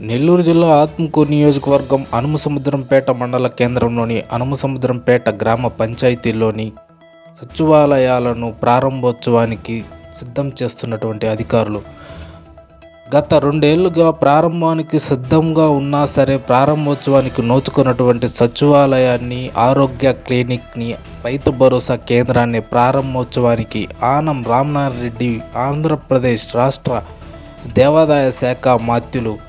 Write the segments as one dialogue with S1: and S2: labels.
S1: నెల్లూరు జిల్లా ఆత్మకూరు నియోజకవర్గం అనుమసముద్రంపేట మండల కేంద్రంలోని అనుమసముద్రంపేట గ్రామ పంచాయతీలోని సచివాలయాలను ప్రారంభోత్సవానికి సిద్ధం చేస్తున్నటువంటి అధికారులు. గత రెండేళ్ళుగా ప్రారంభానికి సిద్ధంగా ఉన్నా సరే ప్రారంభోత్సవానికి నోచుకున్నటువంటి సచివాలయాన్ని ఆరోగ్య క్లినిక్ని రైతు భరోసా కేంద్రాన్ని ప్రారంభోత్సవానికి ఆనం రామనారాయణ రెడ్డి ఆంధ్రప్రదేశ్ రాష్ట్ర దేవాదాయ శాఖ మాత్యులు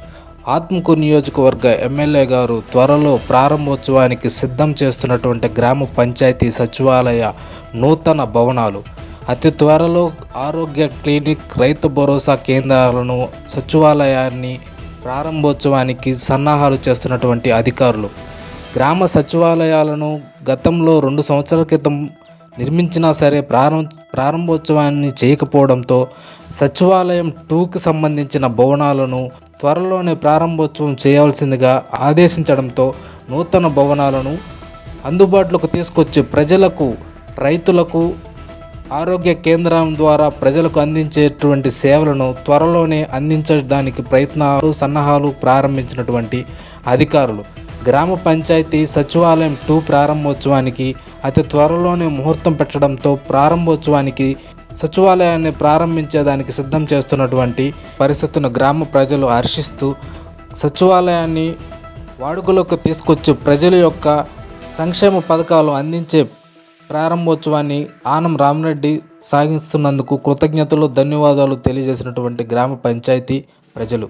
S1: ఆత్మకు నియోజకవర్గ ఎమ్మెల్యే గారు త్వరలో ప్రారంభోత్సవానికి సిద్ధం చేస్తున్నటువంటి గ్రామ పంచాయతీ సచివాలయ నూతన భవనాలు. అతి త్వరలో ఆరోగ్య క్లినిక్ రైతు భరోసా కేంద్రాలను సచివాలయాన్ని ప్రారంభోత్సవానికి సన్నాహాలు చేస్తున్నటువంటి అధికారులు. గ్రామ సచివాలయాలను గతంలో రెండు సంవత్సరాల క్రితం నిర్మించినా సరే ప్రారం ప్రారంభోత్సవాన్ని చేయకపోవడంతో సచివాలయం టూకి సంబంధించిన భవనాలను త్వరలోనే ప్రారంభోత్సవం చేయాల్సిందిగా ఆదేశించడంతో నూతన భవనాలను అందుబాటులోకి తీసుకొచ్చి ప్రజలకు రైతులకు ఆరోగ్య కేంద్రం ద్వారా ప్రజలకు అందించేటువంటి సేవలను త్వరలోనే అందించడానికి ప్రయత్నాలు సన్నాహాలు ప్రారంభించినటువంటి అధికారులు. గ్రామ పంచాయతీ సచివాలయం టూ ప్రారంభోత్సవానికి అతి త్వరలోనే ముహూర్తం పెట్టడంతో ప్రారంభోత్సవానికి సచివాలయాన్ని ప్రారంభించేదానికి సిద్ధం చేస్తున్నటువంటి పరిస్థితులను గ్రామ ప్రజలు హర్షిస్తూ సచివాలయాన్ని వాడుకలోకి తీసుకొచ్చి ప్రజల యొక్క సంక్షేమ పథకాలు అందించే ప్రారంభోత్సవాన్ని ఆనం రామరెడ్డి సాగిస్తున్నందుకు కృతజ్ఞతలు ధన్యవాదాలు తెలియజేసినటువంటి గ్రామ పంచాయతీ ప్రజలు.